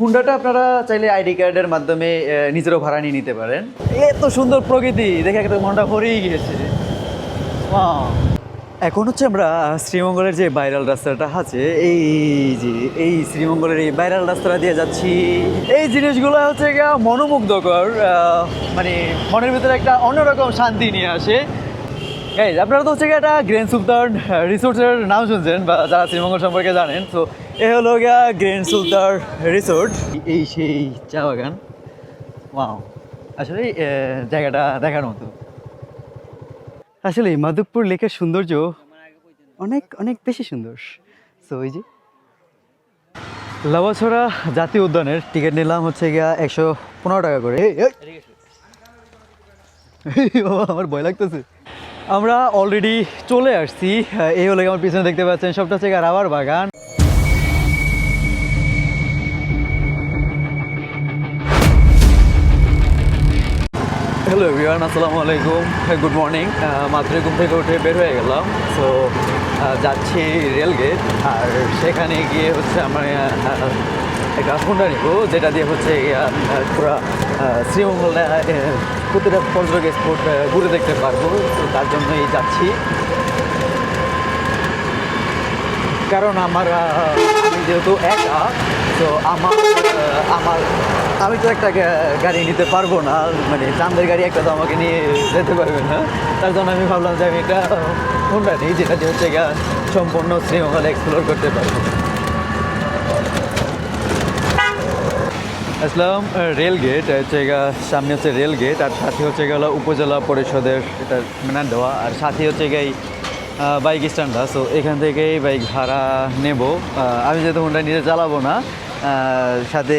হুন্ডাটা আপনারা চাইলে আইডি কার্ডের মাধ্যমে নিজেরও ভাড়া নিয়ে নিতে পারেন। এত সুন্দর প্রকৃতি। দেখে একটা মনটা ভরেই গিয়েছে! এখন হচ্ছে আমরা শ্রীমঙ্গলের যে ভাইরাল রাস্তাটা আছে, এই যে, এই শ্রীমঙ্গলের এই ভাইরাল রাস্তাটা দিয়ে যাচ্ছি। এই জিনিসগুলো হচ্ছে গিয়া মনোমুগ্ধকর মানে মনের ভিতরে একটা অন্যরকম শান্তি নিয়ে আসে। এই, আপনারা তো হচ্ছে গিয়ে একটা গ্র্যান্ড সুলতান রিসোর্টের নাম শুনছেন, বা যারা শ্রীমঙ্গল সম্পর্কে জানেন, তো এ হলো গিয়া গ্র্যান্ড সুলতান রিসোর্ট এই সেই চা বাগান। ওয়াও আসলে জায়গাটা দেখার মতো। আসলে মাধবপুর লেকের সৌন্দর্য অনেক অনেক বেশি সুন্দর। সো ওই যে। লাভাছড়া জাতীয় উদ্যানের টিকিট নিলাম হচ্ছে গিয়া একশো পনেরো টাকা করে। আমার ভয় লাগতেছে। আমরা অলরেডি চলে আসছি। এই হলে আমার পিছনে দেখতে পাচ্ছেন সবটা হচ্ছে গিয়ে রাবার বাগান। হ্যালো এভরিওয়ান আসসালামু আলাইকুম হ্যাঁ গুড মর্নিং মাত্র ঘুম থেকে উঠে বের হয়ে গেলাম। সো যাচ্ছি রেলগেট আর সেখানে গিয়ে হচ্ছে আমার একটা হোন্ডা নিব যেটা দিয়ে হচ্ছে পুরো পুরা আহ, শ্রীমঙ্গল আহ, প্রতিটা পর্যটক স্পট ঘুরে দেখতে পারব। তো তার জন্যই যাচ্ছি। কারণ আমার আমি যেহেতু একা তো আমার আমার, আমি তো একটা গাড়ি নিতে পারব না মানে চান্দের গাড়ি একটা তো আমাকে নিয়ে যেতে পারবে না। তার জন্য আমি ভাবলাম যে আমি একটা হোন্ডা নিই, যেটা দিয়ে হচ্ছে সম্পূর্ণ শ্রীমঙ্গল এক্সপ্লোর করতে পারব। আসলাম রেল গেট হচ্ছে সামনে হচ্ছে রেল গেট আর সাথে হচ্ছে গেল উপজেলা পরিষদের এটা মেনার দেওয়া, আর সাথে হচ্ছে গিয়ে বাইক স্ট্যান্ডটা সো এখান থেকেই বাইক ভাড়া নেব। আমি যেহেতু হোন্ডা নিজে চালাবো না সাথে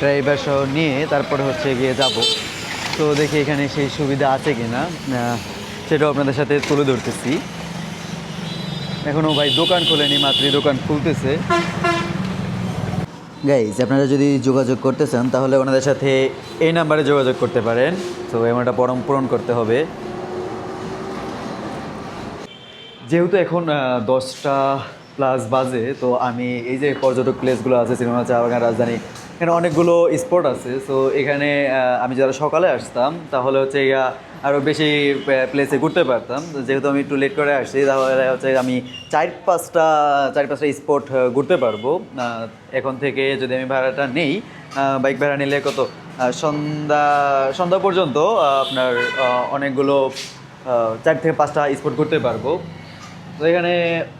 ড্রাইভার সহ নিয়ে তারপরে হচ্ছে গিয়ে যাব। তো দেখি এখানে সেই সুবিধা আছে কি না সেটাও আপনাদের সাথে তুলে ধরতেছি। এখনও ভাই দোকান খোলেনি, মাত্রই দোকান খুলতেছে। গাইজ আপনারা যদি যোগাযোগ করতে চান, তাহলে ওনাদের সাথে এই নাম্বারে যোগাযোগ করতে পারেন। তো এমনটা পরম পূরণ করতে হবে। যেহেতু এখন দশটা প্লাস বাজে, তো আমি এই যে পর্যটক প্লেসগুলো আছে, সিনেমা চা রাজধানী, এখানে অনেকগুলো স্পট আছে। তো এখানে আমি যারা সকালে আসতাম, তাহলে হচ্ছে আরও বেশি প্লেসে ঘুরতে পারতাম। যেহেতু আমি একটু লেট করে আসছি, তাহলে হচ্ছে আমি চার পাঁচটা চার পাঁচটা স্পট ঘুরতে পারব। এখন থেকে যদি আমি ভাড়াটা নেই বাইক ভাড়া নিলে কত? সন্ধ্যা সন্ধ্যা পর্যন্ত আপনার অনেকগুলো চার থেকে পাঁচটা স্পট ঘুরতে পারব। তো এখানে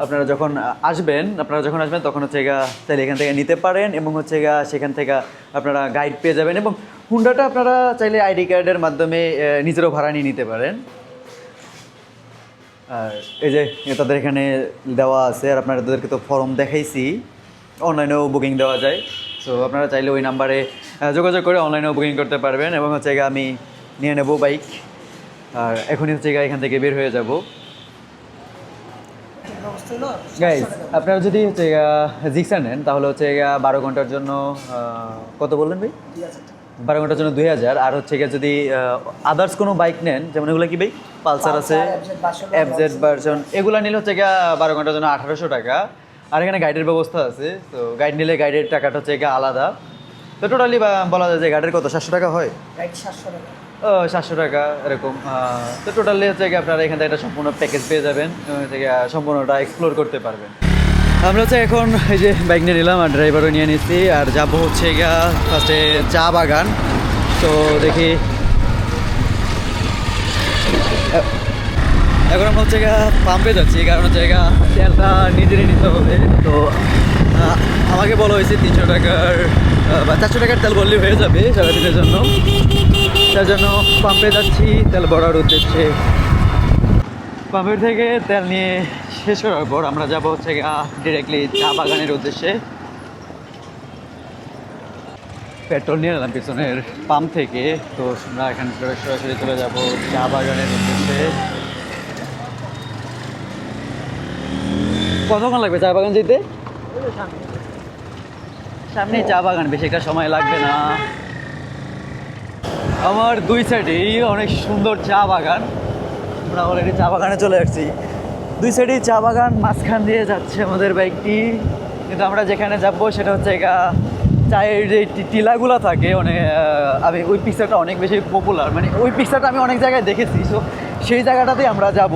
আপনারা যখন আসবেন, আপনারা যখন আসবেন, তখন হচ্ছে গা তাহলে এখান থেকে নিতে পারেন এবং হচ্ছে গা সেখান থেকে আপনারা গাইড পেয়ে যাবেন এবং হুন্ডাটা আপনারা চাইলে আইডি কার্ডের মাধ্যমে নিজেরও ভাড়া নিয়ে নিতে পারেন। আর এই যে তাদের এখানে দেওয়া আছে আর আপনারা তাদেরকে তো ফর্ম দেখাইছি অনলাইনেও বুকিং দেওয়া যায়। সো আপনারা চাইলে ওই নাম্বারে যোগাযোগ করে অনলাইনেও বুকিং করতে পারবেন এবং হচ্ছে আমি নিয়ে নেব বাইক আর এখনই হচ্ছে এখান থেকে বের হয়ে যাব। গাইজ আপনারা যদি হচ্ছে জিক্সার নেন তাহলে হচ্ছে বারো ঘণ্টার জন্য কত বললেন ভাই? বারো ঘণ্টার জন্য দুই হাজার আর হচ্ছে গিয়ে যদি আদার্স কোনো বাইক নেন যেমন এগুলো কি ভাই? পালসার আছে এফজেড ভার্সন এগুলো নিলে হচ্ছে গিয়া বারো ঘণ্টার জন্য আঠারোশো টাকা। আর এখানে গাইডের ব্যবস্থা আছে তো গাইড নিলে গাইডের টাকাটা হচ্ছে গিয়ে আলাদা। তো টোটালি বলা যায় যে গাইডের কত? সাতশো টাকা হয়? ও সাতশো টাকা। এরকম। তো টোটালি হচ্ছে আপনারা এখান থেকে একটা সম্পূর্ণ প্যাকেজ পেয়ে যাবেন হচ্ছে সম্পূর্ণটা এক্সপ্লোর করতে পারবেন। আমরা হচ্ছে এখন এই যে বাইক নিয়ে নিলাম আর ড্রাইভারও নিয়ে নিচ্ছি আর যাব হচ্ছে গিয়া ফার্স্টে চা বাগান। তো দেখি। এখন আমরা হচ্ছে পাম্পে যাচ্ছি, কারণ হচ্ছে তেলটা নিজেরই নিতে হবে। তো আমাকে বলা হয়েছে তিনশো টাকার বা চারশো টাকার তেল বললে হয়ে যাবে সারাদিনের জন্য। তার জন্য পাম্পে যাচ্ছি তেল ভরার উদ্দেশ্যে। পাম্পের থেকে তেল নিয়ে শেষ করার পর আমরা যাব হচ্ছে ডিরেক্টলি চা বাগানের উদ্দেশ্যে। পেট্রোল নিয়ে নিলাম পিছনের পাম্প থেকে। তো আমরা এখান থেকে সরাসরি চলে যাব চা বাগানের উদ্দেশ্যে। কতক্ষণ লাগবে চা বাগান যেতে? সামনে। চা বাগান বেশি একটা সময় লাগবে না। আমার দুই সাইডেই অনেক সুন্দর চা বাগান। আমরা অলরেডি চা বাগানে চলে আসছি। দুই সাইডেই চা বাগান, মাঝখান দিয়ে যাচ্ছে আমাদের বাইকটি। কিন্তু আমরা যেখানে যাব সেটা হচ্ছে চায়ের যে টিলাগুলো থাকে অনেক আমি ওই পিকচারটা অনেক বেশি পপুলার মানে ওই পিকচারটা আমি অনেক জায়গায় দেখেছি। সো সেই জায়গাটাতেই আমরা যাব।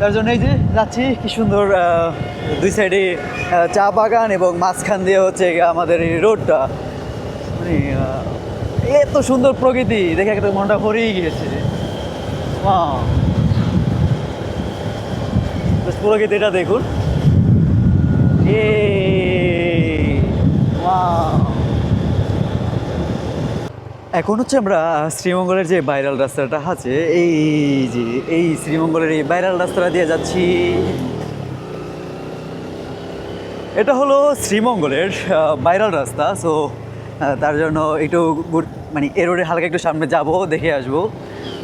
তার জন্য এই যে যাচ্ছি, কি সুন্দর দুই সাইডে চা বাগান এবং মাঝখান দিয়ে হচ্ছে আমাদের এই রোডটা মানে এত সুন্দর প্রকৃতি দেখে একটা মনটা ভরেই গিয়েছে প্রকৃতিটা দেখুন! Wow! এখন হচ্ছে আমরা শ্রীমঙ্গলের যে ভাইরাল রাস্তাটা আছে, এই যে, এই শ্রীমঙ্গলের এই ভাইরাল রাস্তাটা দিয়ে যাচ্ছি এটা হলো শ্রীমঙ্গলের ভাইরাল রাস্তা সো তার জন্য একটু মানে এই রোডে হালকা একটু সামনে যাব, দেখে আসব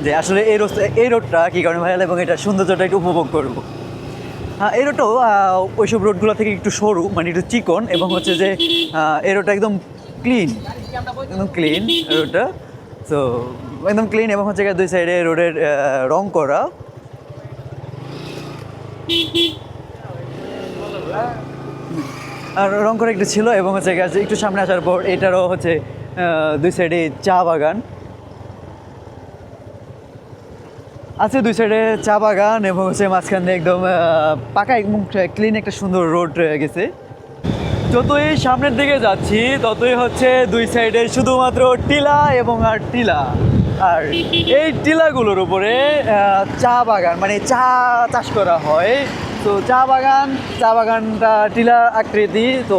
যে আসলে এই রাস্তা এই রোডটা কী কারণে ভাইরাল এবং এটা সৌন্দর্যটা একটু উপভোগ করব। হ্যাঁ এই রোডটাও ওইসব রোডগুলো থেকে একটু সরু মানে একটু চিকন এবং হচ্ছে যে এই রোডটা একদম ক্লিন একদম ক্লিন রোডটা তো একদম ক্লিন এবং হচ্ছে দুই সাইডে রোডের রং করা। আর রং করে একটু ছিল এবং হচ্ছে একটু সামনে আসার পর এটারও হচ্ছে দুই সাইডে চা বাগান। আছে দুই সাইডে চা বাগান এবং হচ্ছে মাঝখান দিয়ে একদম পাকা একদম ক্লিন একটা সুন্দর রোড রয়ে গেছে। যতই সামনের দিকে যাচ্ছি, ততই হচ্ছে দুই সাইডে শুধুমাত্র টিলা এবং আর টিলা। আর এই টিলাগুলোর উপরে চা বাগান মানে চা চাষ করা হয়। তো চা বাগান, চা বাগানটা টিলা আকৃতি, তো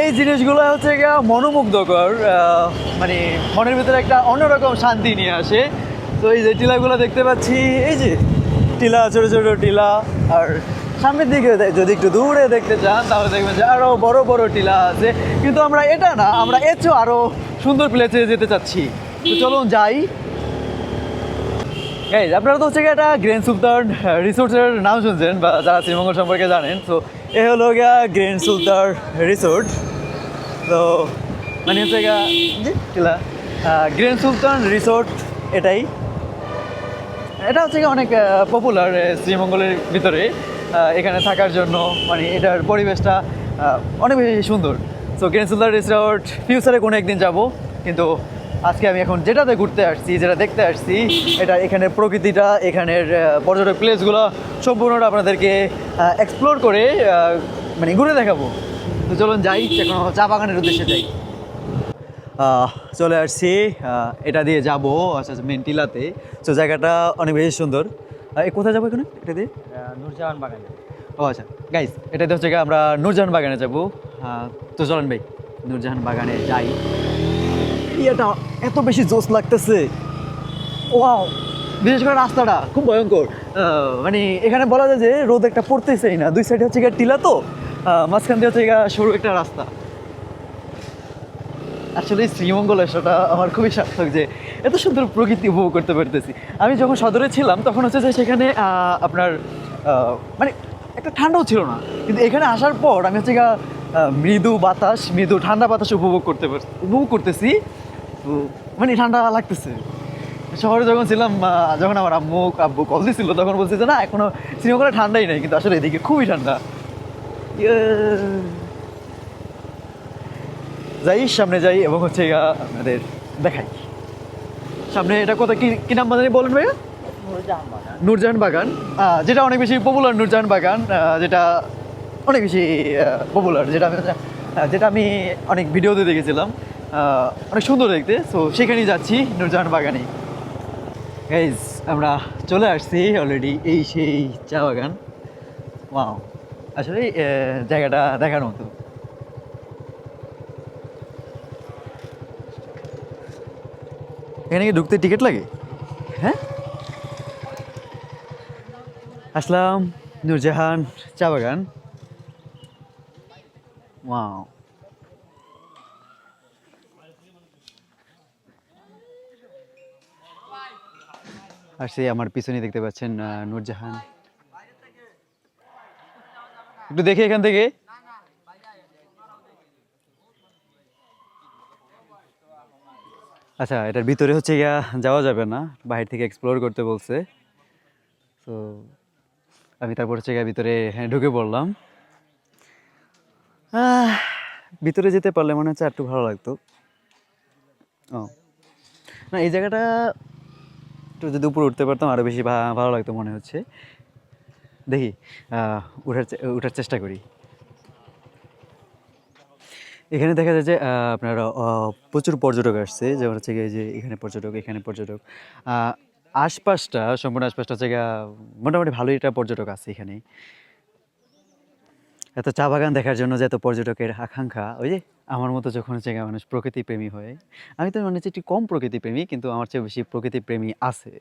এই জিনিসগুলো হচ্ছে গিয়া মনোমুগ্ধকর মানে মনের ভিতরে একটা অন্যরকম শান্তি নিয়ে আসে। তো এই যে টিলাগুলো দেখতে পাচ্ছি, এই যে টিলা, ছোটো ছোটো টিলা, আর সামনের দিকে যদি একটু দূরে দেখতে চান, তাহলে দেখবেন যে আরও বড় বড় টিলা আছে। কিন্তু আমরা এটা না, আমরা এর চেয়েও আরও সুন্দর প্লেসে যেতে চাচ্ছি। তো চলুন যাই। এই, আপনারা তো হচ্ছে একটা গ্র্যান্ড সুলতান রিসোর্টের নাম শুনছেন, বা যারা শ্রীমঙ্গল সম্পর্কে জানেন, তো এ হলো গিয়া গ্র্যান্ড সুলতান রিসোর্ট। তো মানে হচ্ছে জি টিলা গ্র্যান্ড সুলতান রিসোর্ট এটাই। এটা হচ্ছে অনেক পপুলার শ্রীমঙ্গলের ভিতরে। এখানে থাকার জন্য মানে এটার পরিবেশটা অনেক বেশি সুন্দর। সো গ্রেনসুলার রিসোর্ট ফিউচারে কোনো একদিন যাব, কিন্তু আজকে আমি এখন যেটাতে ঘুরতে আসছি যেটা দেখতে আসছি এটা এখানের প্রকৃতিটা এখানের পর্যটক প্লেসগুলো সম্পূর্ণটা আপনাদেরকে এক্সপ্লোর করে মানে ঘুরে দেখাবো। তো চলুন যাই এখন চা বাগানের উদ্দেশ্যে যাই। চলে আসছি এটা দিয়ে যাব আচ্ছা মেন টিলাতে তো জায়গাটা অনেক বেশি সুন্দর। আহ, এ কোথায় যাব এখানে? এটা দিয়ে? নূরজাহান বাগানে। ও আচ্ছা গাইস এটাতে হচ্ছে আমরা নূরজাহান বাগানে যাব। তো চলেন ভাই নূরজাহান বাগানে যাই। এটা এত বেশি জোস লাগতেছে। ওয়াও। বিশেষ করে রাস্তাটা খুব ভয়ঙ্কর। মানে এখানে বলা যায় যে রোদ একটা পড়তেছেই না। দুই সাইডে হচ্ছে গিয়ে টিলা তো। মাঝখান দিয়ে হচ্ছে গিয়ে সরু একটা রাস্তা। আসলে শ্রীমঙ্গল আসাটা আমার খুবই সার্থক যে এত সুন্দর প্রকৃতি উপভোগ করতে পারতেছি। আমি যখন সদরে ছিলাম, তখন হচ্ছে যে সেখানে আপনার মানে একটা ঠান্ডাও ছিল না। কিন্তু এখানে আসার পর আমি হচ্ছে মৃদু বাতাস, মৃদু ঠান্ডা বাতাস উপভোগ করতে উপভোগ করতেছি। তো মানে ঠান্ডা লাগতেছে। শহরে যখন ছিলাম যখন আমার আম্মু আব্বু কল দিছিল তখন বলছে যে না এখনও শ্রীমঙ্গলে ঠান্ডাই নেই কিন্তু আসলে এদিকে খুবই ঠান্ডা। ইয়ে। যাই সামনে যাই এবং হচ্ছে আপনাদের দেখাই। সামনে এটা কোথায় কি কি নাম বাজারে বলেন ভাইয়া? নূরজাহান বাগান। যেটা অনেক বেশি পপুলার নূরজাহান বাগান যেটা অনেক বেশি পপুলার যেটা আমি যেটা আমি অনেক ভিডিওতে দেখেছিলাম। অনেক সুন্দর দেখতে। সো সেখানেই যাচ্ছি, নূরজাহান বাগানে। গাইজ আমরা চলে আসছি অলরেডি এই সেই চা বাগান। ওয়াও আসলে জায়গাটা দেখার মতো। এখানে কি ঢুকতে টিকিট লাগে? হ্যাঁ? আসলাম নুরজাহান চা বাগান। ওয়াও আর সেই আমার পিছনে দেখতে পাচ্ছেন নূরজাহান। একটু দেখি এখান থেকে। আচ্ছা এটার ভিতরে হচ্ছে গিয়া যাওয়া যাবে না বাইরে থেকে এক্সপ্লোর করতে বলছে। তো আমি তারপর হচ্ছে গিয়ে ভিতরে হ্যাঁ ঢুকে পড়লাম। ভিতরে যেতে পারলে মনে হচ্ছে একটু ভালো লাগতো। ও। না, এই জায়গাটা একটু যদি উপরে উঠতে পারতাম আরও বেশি ভালো লাগতো মনে হচ্ছে। দেখি উঠার উঠার চেষ্টা করি। এখানে দেখা যায় যে আপনার প্রচুর পর্যটক আসছে। যেমন হচ্ছে গিয়ে যে, এখানে পর্যটক এখানে পর্যটক। আশপাশটা, সম্পূর্ণ আশপাশটা হচ্ছে মোটামুটি ভালোই একটা পর্যটক আছে এখানে। এত চা বাগান দেখার জন্য যে এত পর্যটকের আকাঙ্ক্ষা, ওই যে আমার মতো যখন হচ্ছে মানুষ প্রকৃতি প্রেমী হয়, আমি তো মনে একটু কম প্রকৃতি প্রেমী কিন্তু আমার চেয়ে বেশি প্রকৃতি প্রেমী আছে।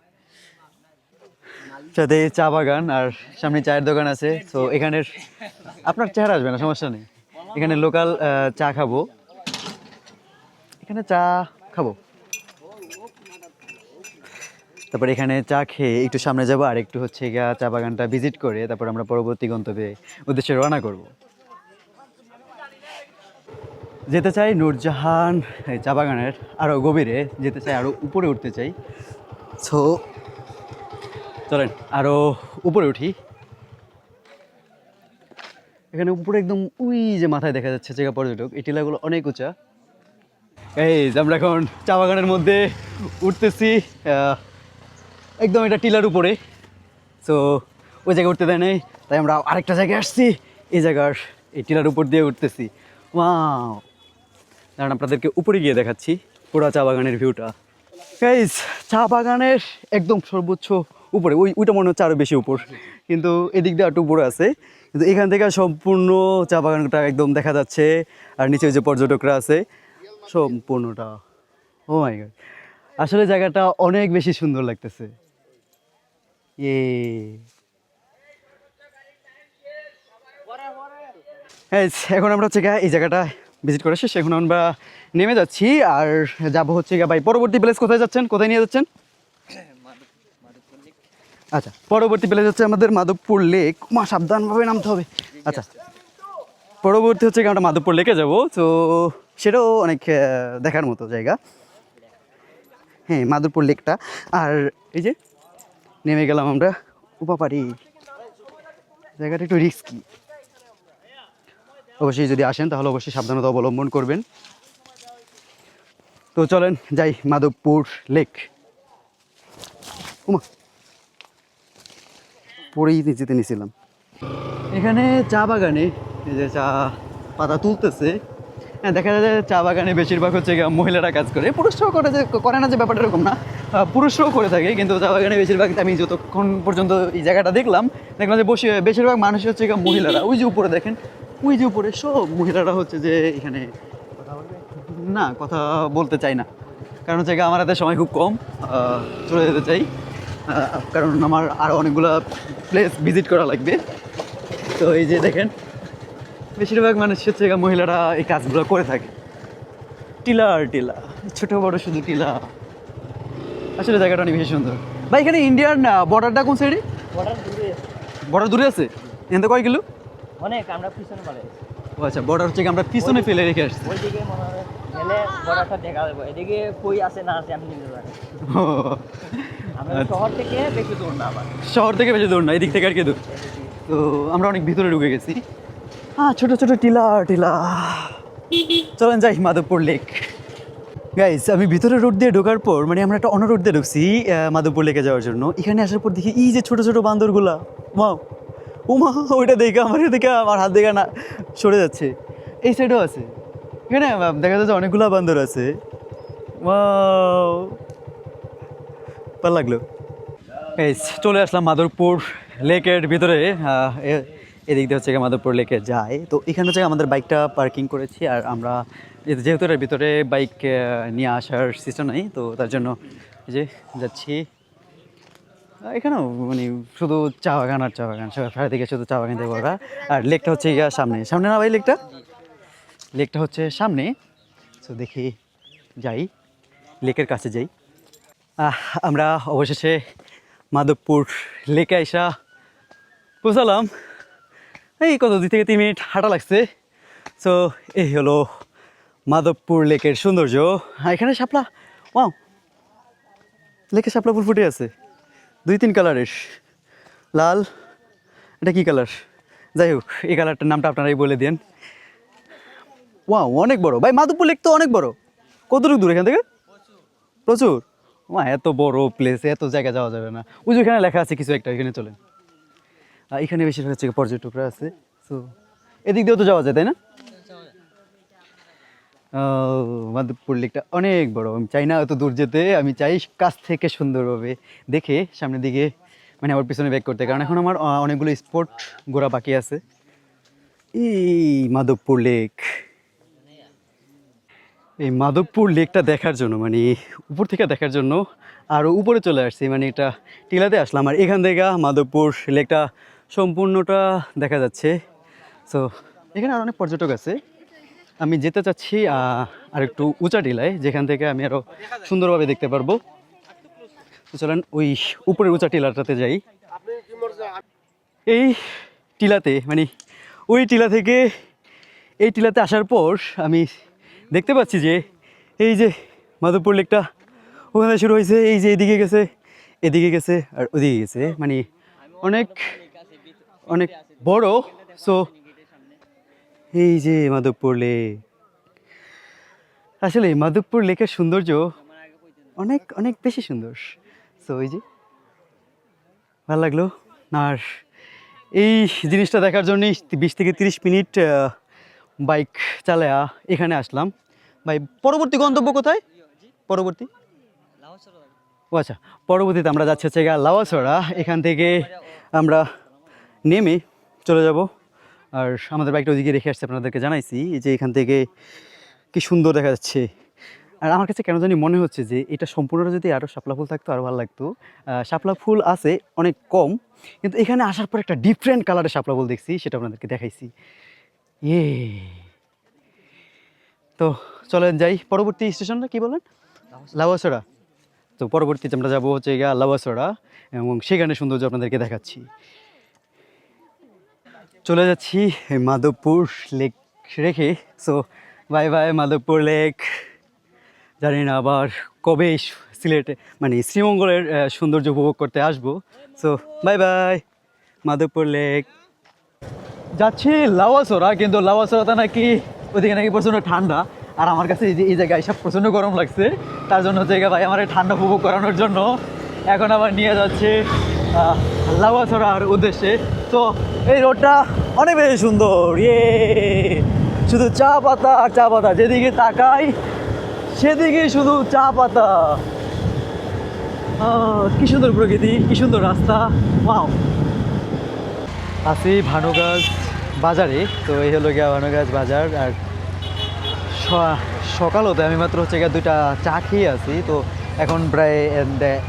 সাথে চা বাগান আর সামনে চায়ের দোকান আছে তো এখানের আপনার চেহারা আসবে না, সমস্যা নেই। এখানে লোকাল চা খাব। এখানে চা খাব। তারপর এখানে চা খেয়ে একটু সামনে যাব, আর একটু হচ্ছে গিয়া চা বাগানটা ভিজিট করে তারপর আমরা পরবর্তী গন্তব্যে উদ্দেশ্যে রওনা করব। যেতে চাই নূরজাহান এই চা বাগানের আরও গভীরে যেতে চাই আরও উপরে উঠতে চাই। সো চলেন আরও উপরে উঠি। এখানে উপরে একদম উই যে মাথায় দেখা যাচ্ছে জায়গা পর্যটক এই টিলাগুলো অনেক উঁচা। এই যে আমরা এখন চা বাগানের মধ্যে উঠতেছি একদম এটা টিলার উপরে। সো ওই জায়গায় উঠতে দেয় নাই তাই আমরা আরেকটা জায়গায় আসছি এই জায়গার এই টিলার উপর দিয়ে উঠতেছি। ওয়াও কারণ আপনাদেরকে উপরে গিয়ে দেখাচ্ছি পুরো চা বাগানের ভিউটা। গাইজ চা বাগানের একদম সর্বোচ্চ উপরে। ওই ওইটা মনে হচ্ছে আরও বেশি উপর। কিন্তু এদিক দিয়ে একটু উপরে আছে। কিন্তু এখান থেকে সম্পূর্ণ চা বাগানটা একদম দেখা যাচ্ছে। আর নিচে যে পর্যটকরা আছে, সম্পূর্ণটা। ও মাই গড আসলে জায়গাটা অনেক বেশি সুন্দর লাগতেছে। এ হ্যাঁ এখন আমরা হচ্ছে এই জায়গাটা ভিজিট করে শেষ। এখন আমরা নেমে যাচ্ছি আর যাব হচ্ছে গিয়ে ভাই, পরবর্তী প্লেস কোথায় যাচ্ছেন? কোথায় নিয়ে যাচ্ছেন? আচ্ছা পরবর্তী প্লেস হচ্ছে আমাদের মাধবপুর লেক। মা, সাবধানভাবে নামতে হবে। আচ্ছা পরবর্তী হচ্ছে আমরা মাধবপুর লেকে যাব। তো সেটাও অনেক দেখার মতো জায়গা। হ্যাঁ মাধবপুর লেকটা। আর এই যে, নেমে গেলাম আমরা উপাপাড়ি। জায়গাটা একটু রিস্কি অবশ্যই যদি আসেন, তাহলে অবশ্যই সাবধানতা অবলম্বন করবেন। তো চলেন যাই মাধবপুর লেক। উমা পরেই নিচেতে নিছিলাম। এখানে চা বাগানে এই যে চা পাতা তুলতেছে। হ্যাঁ দেখা যায় চা বাগানে বেশিরভাগ হচ্ছে মহিলারা কাজ করে। পুরুষরাও করে যে করে না যে ব্যাপারটা এরকম না। পুরুষরাও করে থাকে, কিন্তু চা বাগানে বেশিরভাগ আমি যতক্ষণ পর্যন্ত এই জায়গাটা দেখলাম দেখলাম যে বসে বেশিরভাগ মানুষ হচ্ছে মহিলারা। ওই যে উপরে দেখেন ওই যে উপরে সব মহিলারা হচ্ছে যে এখানে না কথা বলতে চাই না। কারণ হচ্ছে আমার হাতে সময় খুব কম চলে যেতে চাই। কারণ আমার আরও অনেকগুলো প্লেস ভিজিট করা লাগবে। তো এই যে দেখেন বেশিরভাগ মানুষ হচ্ছে মহিলারা এই কাজগুলো করে থাকে। টিলা আর টিলা ছোটো বড় শুধু টিলা। আসলে জায়গাটা অনেক বেশি সুন্দর। ভাই এখানে ইন্ডিয়ান বর্ডারটা কোন সাইডে বর্ডার দূরে। বর্ডার দূরে আছে? এখান কয় কিলো? অনেক আমরা পিছনে পারে ও আচ্ছা বর্ডার হচ্ছে আমরা পিছনে ফেলে রেখে আসছি? ওই দিকে মনে হয় গেলে বর্ডারটা দেখা যাবে। এদিকে কই আছে না আছে আমি পারি ও, আমরা আচ্ছা। শহর থেকে বেশি দূর না আবার। শহর থেকে বেশি দূর না এদিক থেকে আর কি দূর? তো আমরা অনেক ভিতরে ঢুকে গেছি। হ্যাঁ ছোট ছোট টিলা টিলা। চলেন যাই মাধবপুর লেক। গাইস আমি ভিতরে রোড দিয়ে ঢোকার পর মানে আমরা একটা অন্য রোড দিয়ে ঢুকছি মাধবপুর লেকে যাওয়ার জন্য। এখানে আসার পর দেখি এই যে ছোট ছোট বান্দরগুলা। মা ও মা ওইটা দেখে আমার দেখে আমার হাত দেখে না, সরে যাচ্ছে। এই সাইডেও আছে। এখানে দেখা যাচ্ছে অনেকগুলা বান্দর আছে! ভালো লাগল। এই, চলে আসলাম মাধবপুর লেকের ভিতরে। এদিক দিয়ে হচ্ছে মাধবপুর লেকে যায় তো এখানে হচ্ছে আমাদের বাইকটা পার্কিং করেছি। আর আমরা যেহেতু এর ভিতরে বাইক নিয়ে আসার সিস্টেম নেই, তো তার জন্য যে যাচ্ছি। এখানেও মানে শুধু চা বাগান আর চা বাগান সারা দিকে শুধু চা বাগান দিয়ে ভরা আর লেকটা হচ্ছে গিয়া সামনে। সামনে না ভাই লেকটা? লেকটা হচ্ছে সামনে। তো দেখি, যাই। লেকের কাছে যাই। আমরা অবশেষে মাধবপুর লেকে আইসা পৌঁছালাম। এই কত, দুই থেকে তিন মিনিট হাঁটা লাগছে। সো এই হলো মাধবপুর লেকের সৌন্দর্য। এখানে শাপলা, ওয়াও। লেকে শাপলা ফুল ফুটে আছে। দুই তিন কালারের লাল, এটা কি কালার যাই হোক, এই কালারটার নামটা আপনারাই বলে দেন ওয়া অনেক বড়। ভাই, মাধবপুর লেক তো অনেক বড়। কতটুকু দূর এখান থেকে? প্রচুর। মা এত বড় প্লেস এত জায়গা যাওয়া যাবে না। ওই যে এখানে লেখা আছে কিছু একটা এখানে চলেন। এখানে বেশিরভাগ হচ্ছে পর্যটকরা আছে। তো এদিক দিয়েও তো যাওয়া যায়, তাই না? মাধবপুর লেকটা অনেক বড়। আমি চাই না এত দূর যেতে, আমি চাই কাছ থেকে সুন্দরভাবে দেখে সামনের দিকে মানে আমার পিছনে ব্যাক করতে। কারণ এখন আমার অনেকগুলো স্পট ঘোরা বাকি আছে। এই মাধবপুর লেক। এই মাধবপুর লেকটা দেখার জন্য মানে উপর থেকে দেখার জন্য আরও উপরে চলে আসছি। মানে এটা টিলাতে আসলাম। আর এখান থেকে মাধবপুর লেকটা সম্পূর্ণটা দেখা যাচ্ছে। সো এখানে আর অনেক পর্যটক আছে। আমি যেতে চাচ্ছি আর একটু উঁচা টিলায় যেখান থেকে আমি আরও সুন্দরভাবে দেখতে পারব। চলেন ওই উপরের উঁচা টিলাটাতে যাই। এই টিলাতে মানে ওই টিলা থেকে, এই টিলাতে আসার পর আমি দেখতে পাচ্ছি যে, এই যে মাধবপুর লেকটা, ওখানে শুরু হয়েছে, এই যে এদিকে গেছে এদিকে গেছে আর ওদিকে গেছে। মানে অনেক অনেক বড় সো এই যে মাধবপুর লেক। আসলে মাধবপুর লেকের সৌন্দর্য অনেক অনেক বেশি সুন্দর। সো ওই যে, ভালো লাগল? আর এই জিনিসটা দেখার জন্যই বিশ থেকে তিরিশ মিনিট বাইক চালায়া এখানে আসলাম। ভাই, পরবর্তী গন্তব্য কোথায়? পরবর্তী? ও আচ্ছা পরবর্তীতে আমরা যাচ্ছি হচ্ছে গিয়ে লাওয়াছড়া। এখান থেকে আমরা নেমে চলে যাব। আর আমাদের বাইকটা ওইদিকে রেখে আসছে, আপনাদেরকে জানাইছি যে এখান থেকে কি সুন্দর দেখা যাচ্ছে। আর আমার কাছে কেন জানি মনে হচ্ছে যে এটা সম্পূর্ণটা যদি আরও শাপলা ফুল থাকতো আরও ভালো লাগতো। শাপলা ফুল আছে, অনেক কম, কিন্তু এখানে আসার পর একটা ডিফারেন্ট কালারের শাপলা ফুল দেখছি, সেটা আপনাদেরকে দেখাইছি। ইয়ে। তো চলেন যাই, পরবর্তী স্টেশনটা কি বলেন? লাওয়াছড়া তো পরবর্তীতে আমরা যাব হচ্ছে গিয়া লাওয়াছড়া এবং সেখানে সৌন্দর্য আপনাদেরকে দেখাচ্ছি। চলে যাচ্ছি মাধবপুর লেক রেখে। So bye bye Madhabpur lake. জানি না আবার কবে সিলেটে মানে শ্রীমঙ্গলের সৌন্দর্য উপভোগ করতে আসব। So bye bye Madhabpur lake. যাচ্ছি লাওয়াসোরা কিন্তু লাওয়াসোরাতে নাকি ওদিকে নাকি প্রচণ্ড ঠান্ডা। আর আমার কাছে এই যে এই জায়গায় সব প্রচণ্ড গরম লাগছে। তার জন্য হচ্ছে ভাই আমার ঠান্ডা উপভোগ করানোর জন্য এখন আবার নিয়ে যাচ্ছে আহ, লাওয়াছড়ার উদ্দেশ্যে। তো এই রোডটা অনেক বেশি সুন্দর ইয়ে। শুধু চা পাতা আর চা পাতা, যেদিকে তাকাই সেদিকে শুধু চা পাতা। কি সুন্দর প্রকৃতি, কি সুন্দর রাস্তা, ওয়াও। আছি ভানুগাছ বাজারে, তো এই হলো গিয়া ভানুগাছ বাজার, আর সকাল হতে আমি মাত্র হচ্ছে গিয়ে দুইটা চা খেয়ে আছি তো এখন প্রায়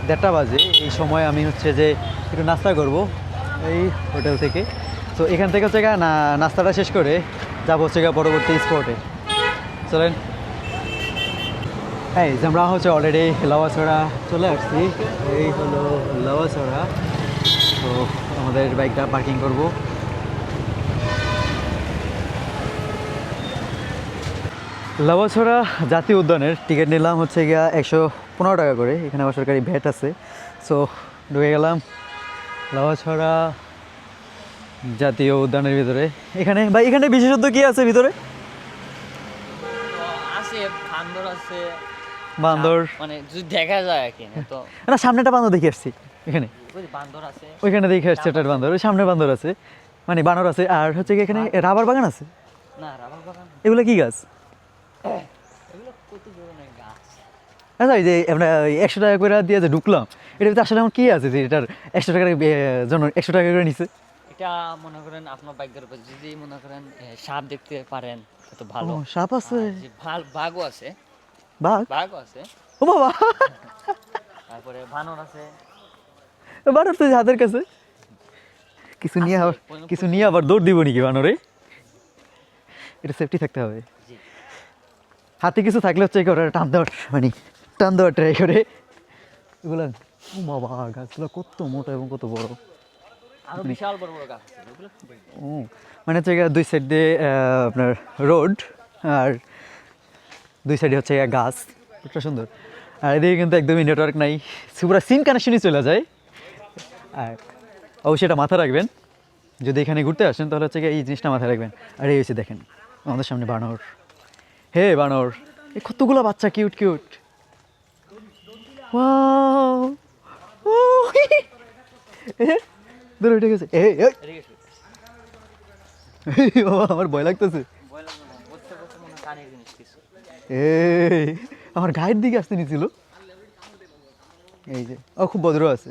দেড়টা বাজে, এই সময় আমি হচ্ছে যে একটু নাস্তা করব, এই হোটেল থেকে। তো এখান থেকে হচ্ছে না, নাস্তাটা শেষ করে যাব হচ্ছে পরবর্তী স্পটে চলেন। হ্যাঁ যে আমরা হচ্ছে অলরেডি লাওয়াছড়া চলে আসছি। এই হলো লাওয়াছড়া। তো আমাদের বাইকটা পার্কিং করব। লাওয়াছড়া জাতীয় উদ্যানের টিকিট নিলাম হচ্ছে গিয়া একশো পনেরো টাকা করে। এখানে আবার সরকারি ভ্যাট আছে। সো ঢুকে গেলাম। লাভাছড়া জাতীয় উদ্যানের ভিতরে। এখানে ভাই এখানে বিশেষত্ব কি আছে ভিতরে? আছে বান্দর আছে। বান্দর। মানে যদি দেখা যায় আর কি না তো না সামনেটা বান্দর দেখে আসছি এখানে। বান্দর আছে। ওইখানে দেখে আসছি একটা বান্দর। ওই সামনে বান্দর আছে। মানে বানর আছে আর হচ্ছে এখানে রাবার বাগান আছে? না রাবার বাগান এগুলো কি গাছ? এগুলো কত ধরনের গাছ? আচ্ছা এই যে আমরা একশো টাকা করে দিয়ে যে ঢুকলাম এটা আসলে আমার কি আছে যে এটার একশো টাকার জন্য একশো টাকা করে নিছে? এটা মনে করেন আপনার বাইকের উপর যদি মনে করেন সাপ দেখতে পারেন তো ভালো। সাপ আছে? ভালো বাঘও আছে। বাঘ? বাঘও আছে। ও বাবা! তারপরে বানর আছে। বানর তো হাতের কাছে। কিছু নিয়ে আবার কিছু নিয়ে আবার দৌড় দিব নাকি বানরে? এটা সেফটি থাকতে হবে। হাতে কিছু থাকলে হচ্ছে কি ওরা টান দেওয়ার মানে টান দেওয়ার ট্রাই করে। এগুলো ও বাবা গাছগুলো কত মোটা এবং কত বড়। মানে হচ্ছে গিয়ে দুই সাইড দিয়ে আপনার রোড আর দুই সাইডে হচ্ছে গাছ। ওটা সুন্দর। আর এদিকে কিন্তু একদমই নেটওয়ার্ক নাই। পুরো সিম কানেকশনই চলে যায়। আর অবশ্যই এটা মাথা রাখবেন। যদি এখানে ঘুরতে আসেন তাহলে হচ্ছে গিয়ে এই জিনিসটা মাথায় রাখবেন। আর এই হচ্ছে দেখেন আমাদের সামনে বানর। হে বানর এই কতগুলো বাচ্চা কিউট কিউট ও উঠে গেছে। এই বাবা, আমার ভয় লাগতেছে। এই আমার গায়ের দিকে আসতে নিছিল এই যে ও খুব ভদ্র আছে।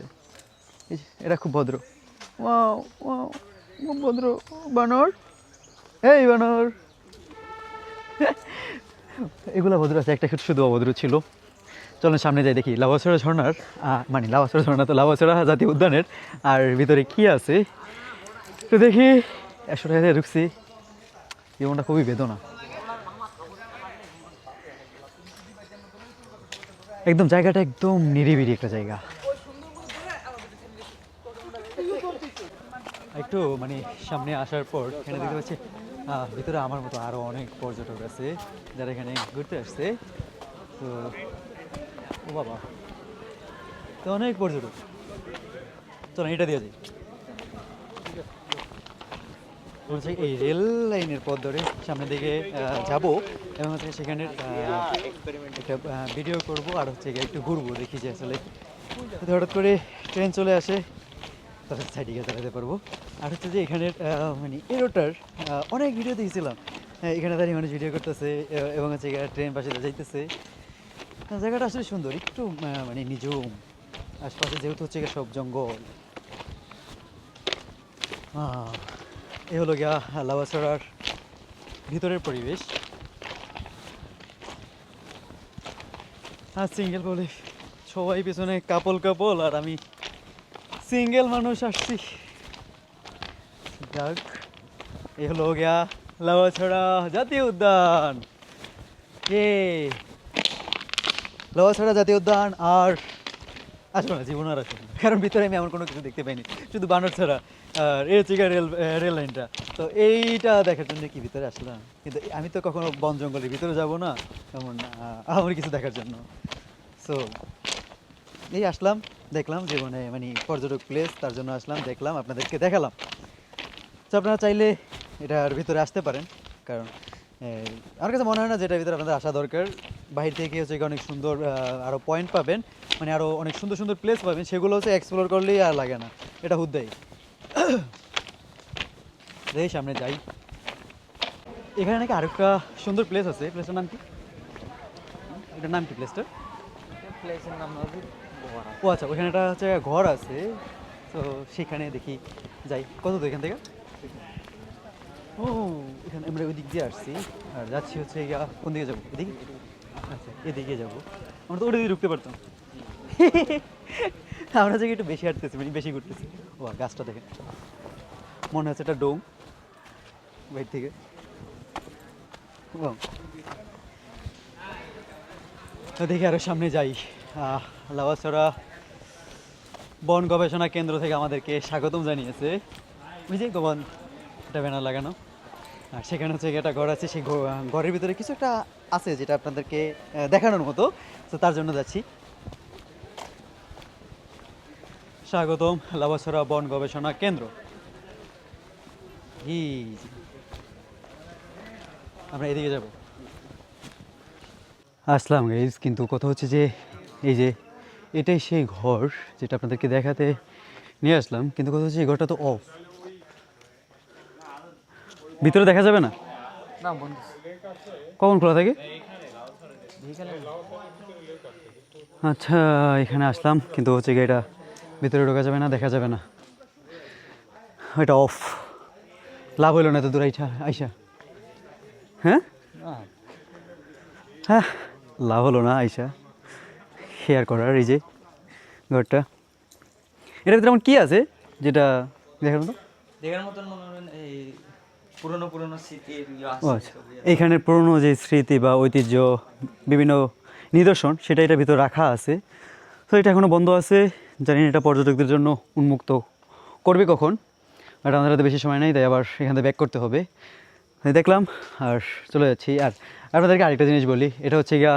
এটা খুব ভদ্র। খুব ভদ্র। বানর। এই বানর। এগুলা ভদ্র আছে একটা শুধু অভদ্র ছিল। চলেন সামনে যাই, দেখি লাভাছড়া ঝর্ণার মানে লাভাছড়া ঝর্ণা তো লাভাছড়া জাতীয় উদ্যানের, আর ভিতরে কি আছে? তো দেখি, একশো টাকা ঢুকছি। জীবনটা খুবই বেদনা। একদম জায়গাটা একদম নিরিবিরি একটা জায়গা। একটু মানে সামনে আসার পর এখানে দেখতে পাচ্ছি ভিতরে আমার মতো আরও অনেক পর্যটক আছে যারা এখানে ঘুরতে আসছে। তো ও বাবা। তো অনেক পর্যটক। চলো এটা দিয়ে যাই। বলছি এই রেল লাইনের পথ ধরে সামনের দিকে যাব এবং হচ্ছে সেখানে একটা ভিডিও করব আর হচ্ছে একটু ঘুরবো দেখি যে আসলে হঠাৎ করে ট্রেন চলে আসে তাহলে সাইডে গিয়ে চালাতে পারব। আর হচ্ছে যে এখানের মানে এরোটার অনেক ভিডিও দেখেছিলাম। হ্যাঁ, এখানে দাঁড়িয়ে মানুষ ভিডিও করতেছে এবং হচ্ছে ট্রেন পাশে যাইতেছে। জায়গাটা আসলে সুন্দর। একটু মানে নিজুম আশপাশে যেহেতু হচ্ছে সব জঙ্গল। এ হলো গিয়া লাভাছড়ার ভিতরের পরিবেশ। আর সিঙ্গেল বলে সবাই পেছনে কাপল কাপল, আর আমি সিঙ্গেল মানুষ আসছি। যাক, এ হলো গিয়া লাভাছড়া জাতীয় উদ্যান। এ লাভাছড়া জাতীয় উদ্যান আর আসব না জীবন আর আসব না। কারণ ভিতরে আমি এমন কোনো কিছু দেখতে পাইনি। শুধু বানর ছাড়া আর এর গিয়ে রেল রেল লাইনটা। তো এইটা দেখার জন্য কি ভিতরে আসলাম? কিন্তু আমি তো কখনো বন জঙ্গলের ভিতরে যাব না আহ, আমার কিছু দেখার জন্য। সো এই আসলাম দেখলাম যে মানে মানে পর্যটক প্লেস তার জন্য আসলাম দেখলাম আপনাদেরকে দেখালাম। তো আপনারা চাইলে এটার ভিতরে আসতে পারেন কারণ আমার কাছে মনে হয় না যে এটার ভিতরে আপনাদের আসা দরকার। বাইরে থেকে হচ্ছে অনেক সুন্দর আহ, আরও পয়েন্ট পাবেন। মানে আরও অনেক সুন্দর সুন্দর প্লেস পাবেন। সেগুলো হচ্ছে এক্সপ্লোর করলেই আর লাগে না। এটা হুদ্দাই। দেখি সামনে যাই। এখানে নাকি আরেকটা সুন্দর প্লেস আছে। প্লেসটার নাম কি? এটার নাম কি প্লেসটার প্লেসের নাম ও আচ্ছা ওখানে একটা হচ্ছে ঘর আছে। তো সেখানে দেখি যাই। কত দূর এখান থেকে? ও এখানে আমরা ওই দিক দিয়ে আসছি। আর যাচ্ছি হচ্ছে কোন দিকে যাব? এদিকে? আচ্ছা এদিকে যাব। আমরা তো ওটা দিয়ে ঢুকতে পারতাম। আমরা যে একটু বেশি হাঁটতেছি মানে বেশি ঘুরতেছি। ও গাছটা দেখেন। মনে হচ্ছে একটা ডোম। বাইর থেকে। দেখি আরও সামনে যাই। লাভাছড়া বন গবেষণা কেন্দ্র থেকে আমাদেরকে স্বাগতম জানিয়েছে। বুঝলি গোবন এটা ব্যানার লাগানো। আর সেখানে হচ্ছে একটা ঘর আছে, সেই ঘরের ভিতরে কিছু একটা আছে যেটা আপনাদেরকে দেখানোর মতো। তো তার জন্য যাচ্ছি। স্বাগতম, লাভাছড়া বন গবেষণা কেন্দ্র। আমরা এদিকে যাব। আসলাম গাইজ কিন্তু কথা হচ্ছে যে, এই যে, এটাই সেই ঘর যেটা আপনাদেরকে দেখাতে নিয়ে আসলাম, কিন্তু কথা হচ্ছে এই ঘরটা তো অফ ভিতরে দেখা যাবে না? না বন্ধু কখন খোলা থাকে? আচ্ছা এখানে আসলাম কিন্তু হচ্ছে কি এটা ভিতরে ঢোকা যাবে না দেখা যাবে না। এটা অফ লাভ হইল না তো দূর আইসা আইসা। হ্যাঁ? হ্যাঁ লাভ হলো না আইসা। শেয়ার করার এই যে ঘরটা। এটার ভিতরে এমন কী আছে যেটা দেখার মতো দেখার মতন এই পুরনো পুরনো স্মৃতির ও আছে আচ্ছা। পুরনো যে স্মৃতি বা ঐতিহ্য বিভিন্ন নিদর্শন সেটা এটার ভিতর রাখা আছে। তো এটা এখনও বন্ধ আছে। জানি না এটা পর্যটকদের জন্য উন্মুক্ত করবে কখন। বাট আমাদের হাতে বেশি সময় নেই তাই আবার এখান থেকে ব্যাক করতে হবে। দেখলাম আর চলে যাচ্ছি। আর আপনাদেরকে আরেকটা জিনিস বলি এটা হচ্ছে গিয়া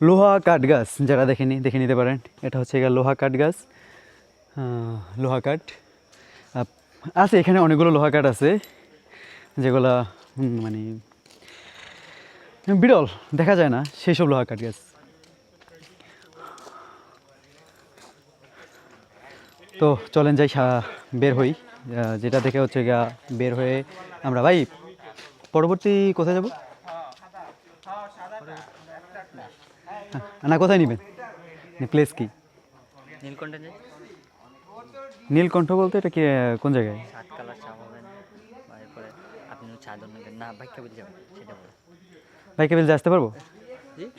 লোহা কাঠ গাছ যারা দেখেনি দেখে নিতে পারেন। এটা হচ্ছে গিয়া লোহা কাঠ গাছ লোহা কাঠ। আছে এখানে অনেকগুলো লোহা কাঠ আছে। যেগুলা মানে বিরল দেখা যায় না সেই সব লোহা কাঠ গাছ। তো চলেন যাই বের হই। যেটা দেখে হচ্ছে গিয়া বের হয়ে আমরা ভাই পরবর্তী কোথায় যাব? না কোথায় নেবেন? প্লেস কি? নীলকণ্ঠ বলতে এটা কি কোন জায়গায় সাত কালার চা পাবেন বা এরপরে আপনি চা দোকান নেবেন না বাইক কেবল যাবেন সেটা বলে। বাইকে বিল আসতে পারব?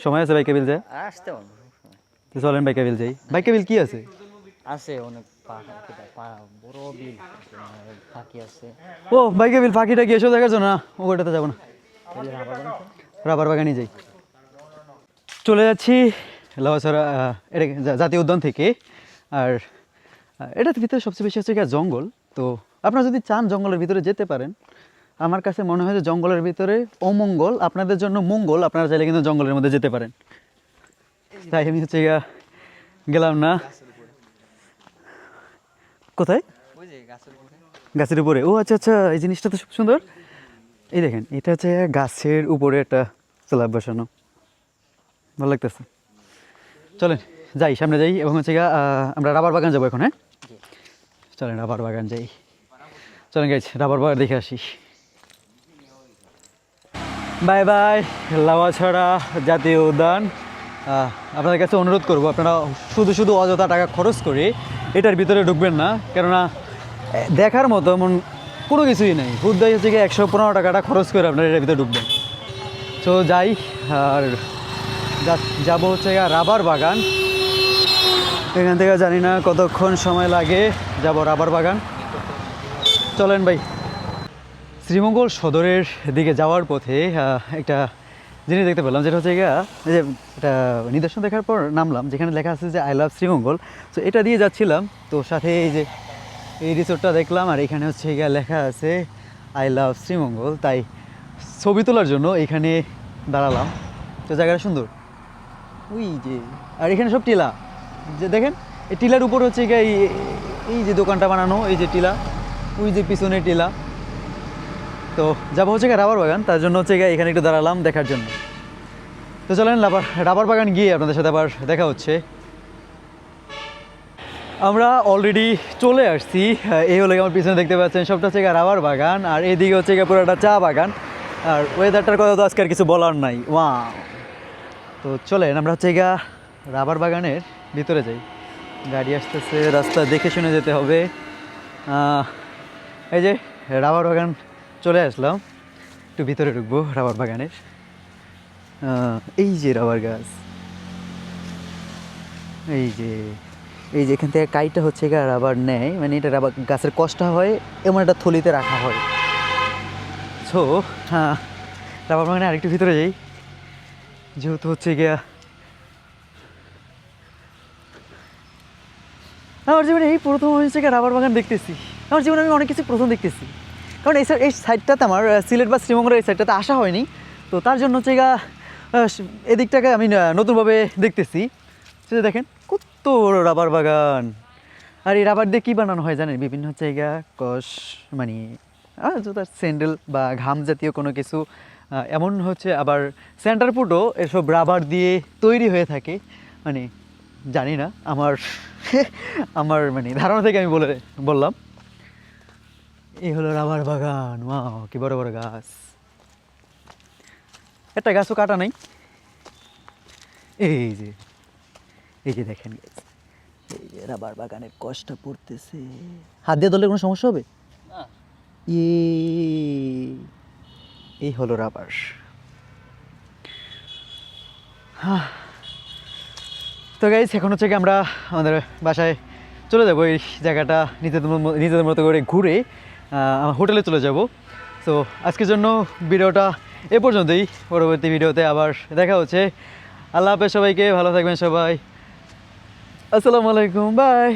সময় আছে বাইকে বিল যায় আসতে পারব। চলেন বাইকে বিল যাই। বাইকে বিল কি আছে? আছে অনেক পাহাড় কেটে পাহাড় বড় বিল আপনার আছে। ও বাইকে বিল পাখিটা কি এসব দেখার জন্য? না ওটাতে যাব না। রাবার বাগান যাই। চলে যাচ্ছি এটা জাতীয় উদ্যান থেকে। আর এটার ভিতরে সবচেয়ে বেশি হচ্ছে জঙ্গল। তো আপনারা যদি চান জঙ্গলের ভিতরে যেতে পারেন আমার কাছে মনে হয় যে জঙ্গলের ভিতরে অমঙ্গল আপনাদের জন্য মঙ্গল আপনারা চাইলে কিন্তু জঙ্গলের মধ্যে যেতে পারেন। তাই আমি হচ্ছে গেলাম না। কোথায়? গাছের উপরে। ও আচ্ছা আচ্ছা এই জিনিসটা তো খুব সুন্দর। এই দেখেন এটা হচ্ছে গাছের উপরে একটা স্ল্যাব বসানো। ভালো লাগতেছে। চলেন যাই সামনে যাই এবং হচ্ছে আমরা রাবার বাগান যাব এখন হ্যাঁ? চলেন রাবার বাগান যাই। চলেন গাইজ রাবার বাগান দেখে আসি। বাই বাই লাওয়াছড়া জাতীয় উদ্যান। আপনাদের কাছে অনুরোধ করব, আপনারা শুধু শুধু অযথা টাকা খরচ করে এটার ভিতরে ঢুকবেন না, কেননা দেখার মতো এমন কোনো কিছুই নেই। হুদ্দাই হচ্ছে গিয়ে একশো পনেরো টাকাটা খরচ করে আপনারা এটার ভিতরে ঢুকবেন। তো যাই, আর যাব হচ্ছে রাবার বাগান। এখান থেকে জানি না কতক্ষণ সময় লাগে, যাব রাবার বাগান। চলেন ভাই। শ্রীমঙ্গল সদরের দিকে যাওয়ার পথে একটা জিনিস দেখতে পেলাম, যেটা হচ্ছে গিয়া যে একটা নিদর্শন দেখার পর নামলাম, যেখানে লেখা আছে যে আই লাভ শ্রীমঙ্গল তো এটা দিয়ে যাচ্ছিলাম, তো সাথে এই যে, এই রিসোর্টটা দেখলাম, আর এখানে হচ্ছে গিয়া লেখা আছে আই লাভ শ্রীমঙ্গল তাই ছবি তোলার জন্য এখানে দাঁড়ালাম। তো জায়গাটা সুন্দর। ওই যে, আর এখানে সব টিলা। যে, দেখেন, এই টিলার উপর হচ্ছে এই এই যে দোকানটা বানানো, এই যে টিলা, ওই যে পিছনে টিলা। তো যাব হচ্ছে রাবার বাগান, তার জন্য হচ্ছে এখানে একটু দাঁড়ালাম দেখার জন্য। তো চলেন, রাবার রাবার বাগান গিয়ে আপনাদের সাথে আবার দেখা হচ্ছে। আমরা অলরেডি চলে আসছি এই হলে আমার পিছনে দেখতে পাচ্ছেন সবটা হচ্ছে রাবার বাগান, আর এদিকে হচ্ছে গিয়ে পুরোটা চা বাগান। আর ওয়েদারটার কথা তো আজকে আর কিছু বলার নাই ওয়া তো চলেন, আমরা হচ্ছে গিয়া রাবার বাগানের ভিতরে যাই। গাড়ি আসতেছে, রাস্তা দেখে শুনে যেতে হবে। এই যে রাবার বাগান চলে আসলাম। একটু ভিতরে ঢুকবো, রাবার বাগানের এই যে রাবার গাছ। এই যে এই যে এখান থেকে কাইটা হচ্ছে গিয়ে রাবার নেয়। মানে এটা রাবার গাছের কষ্ট হয়, এমন একটা থলিতে রাখা হয়। সো হ্যাঁ রাবার বাগানে আরেকটু ভিতরে যাই। যেহেতু হচ্ছে গিয়া আমার জীবনে এই প্রথম হচ্ছে রাবার বাগান দেখতেছি। আমার জীবনে আমি অনেক কিছু প্রথম দেখতেছি। কারণ এই এই সাইডটাতে আমার সিলেট বা শ্রীমঙ্গলের এই সাইডটাতে আসা হয়নি। তো তার জন্য হচ্ছে আহ, এদিকটাকে আমি নতুনভাবে দেখতেছি। সেটা দেখেন কত বড় রাবার বাগান। আর এই রাবার দিয়ে কী বানানো হয় জানেন? বিভিন্ন হচ্ছে গিয়া কষ মানে জুতার স্যান্ডেল বা ঘাম জাতীয় কোনো কিছু এমন হচ্ছে আবার সেন্টার ফুটও এসব রাবার দিয়ে তৈরি হয়ে থাকে। মানে জানি না আমার আমার মানে ধারণা থেকে আমি বলে বললাম। এই হলো রাবার বাগান। ওয়াও কি বড় বড় গাছ। একটা গাছও কাটা নাই। এই যে এই যে দেখেন এই যে রাবার বাগানের কষ্ট পড়তেছে। হাত দিয়ে ধরলে কোনো সমস্যা হবে? এই হলো রাবার। তো গাইজ এখন হচ্ছে কি আমরা আমাদের বাসায় চলে যাব। এই জায়গাটা নিজেদের নিজেদের মতো করে ঘুরে হোটেলে চলে যাব। তো আজকের জন্য ভিডিওটা এ পর্যন্তই। পরবর্তী ভিডিওতে আবার দেখা হচ্ছে। আল্লাহ হাফেজ সবাইকে, ভালো থাকবেন সবাই। আসসালামু আলাইকুম, বাই।